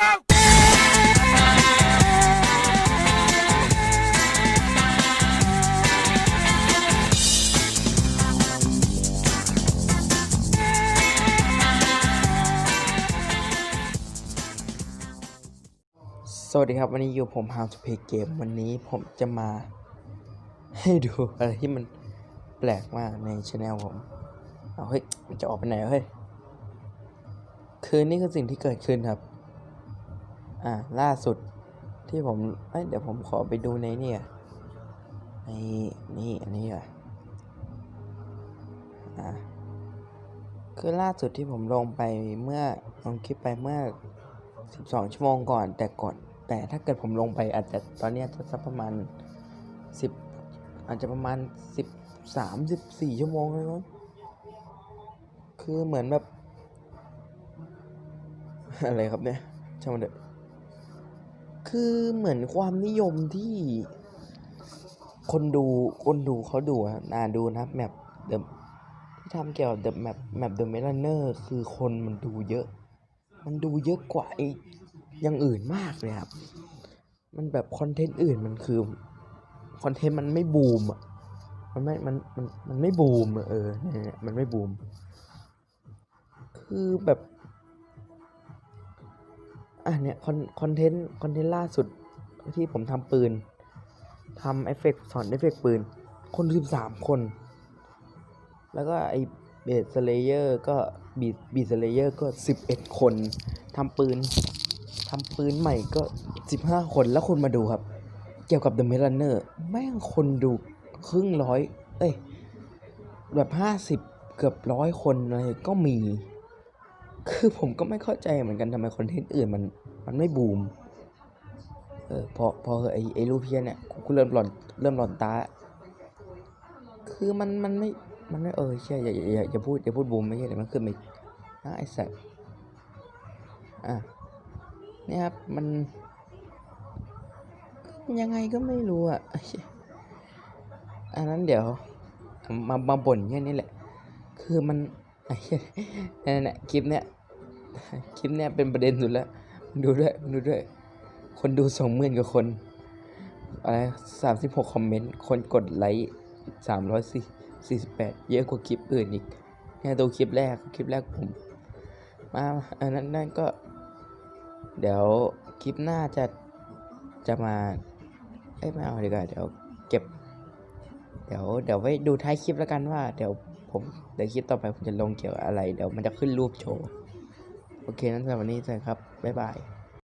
สวัสดีครับ วันนี้อยู่ผม How to Play Game วันนี้ผมจะมา ให้ดูอะไรที่มันแปลกมากในช anel ผม เอาเฮ้ย มันจะออกไปไหนเฮ้ย คือนี่คือสิ่งที่เกิดขึ้นครับ อ่าล่าสุดที่ผมเอ้ยเดี๋ยวผมขอไปดูในเนี่ยในนี่อันนี้อะอ่าคือล่าสุดที่ผมลงไปเมื่อลงคลิปไปเมื่อ 12 ชั่วโมงก่อน แต่ก่อน แต่ถ้าเกิดผมลงไปอาจจะตอนนี้จะสักประมาณ 10 อาจจะประมาณ 13 14 ชั่วโมงเลยมั้งคือเหมือนแบบ อะไรครับเนี่ยช่างมันเถอะ คือเหมือนความนิยมที่คนดูคนดูเขาดูอะน่าดูนะแมปเดมที่ทำเกี่ยวกับแมปแมปเดอะเมลันเนอร์คือคนมันดูเยอะ มันดูเยอะกว่าไอ้อย่างอื่นมากเลยครับ มันแบบคอนเทนต์อื่นมันคือคอนเทนต์มันไม่บูมอะมันไม่มันมันมันไม่บูมเออเนี่ยมันไม่บูม คือแบบ อะเนี่ยคอนคอนเทนต์คอนเทนต์ล่าสุดที่ผมทำปืนทำเอฟเฟกต์สอนเอฟเฟกต์ปืน คนสิบสามคน แล้วก็ไอเบสสเลเยอร์ก็บีบีสเลเยอร์ก็สิบเอ็ดคนทำปืนทำปืนใหม่ก็สิบห้าคนแล้วคนมาดูครับ เกี่ยวกับ The m e l a n e r แม่งคนดูครึ่งร้อย เอ้ย แบบห้าสิบเกือบร้อยคนอะไรก็มี คือผมก็ไม่เข้าใจเหมือนกันทำไมคอนเทนต์อื่นมันมันไม่บูม เออพอพอไอไอรูปเพี้ยนเนี่ยกูกูเริ่มหลอนเริ่มหลอนตา คือมันมันไม่มันไม่เออเชื่ยอย่าอย่าอย่าพูดอย่าพูดบูมไม่ใช่เดี๋ยวมันขึ้นมาอีกนะไอ้สัตว์อะเนี่ยครับมัน ยังไงก็ไม่รู้อะอันนั้นเดี๋ยว มามาบ่นแค่นี้แหละ คือมันไอ้เหี้ยนั่นแหละคลิปเนี้ย คลิปเนี้ยเป็นประเด็นสุดแล้วมึงดูด้วยมึงดูด้วย คนดูสองหมื่นกว่าคนอะไรสามสิบหกคอมเมนต์ คนกดไลค์สามร้อยสี่สี่สิบแปดเยอะกว่าคลิปอื่นอีกเนี่ยดูคลิปแรกคลิปแรกผม มาอันนั้นนั่นก็ เดี๋ยวคลิปหน้าจะจะมาเอ้ยไม่เอาดีกว่าเดี๋ยวเก็บ เดี๋ยวเดี๋ยวไว้ดูท้ายคลิปแล้วกันว่า เดี๋ยวผมเดี๋ยวคลิปต่อไปผมจะลงเกี่ยวกับอะไร เดี๋ยวมันจะขึ้นรูปโชว์ โอเคนั้นสำหรับวันนี้สวัสดีครับ บ๊ายบาย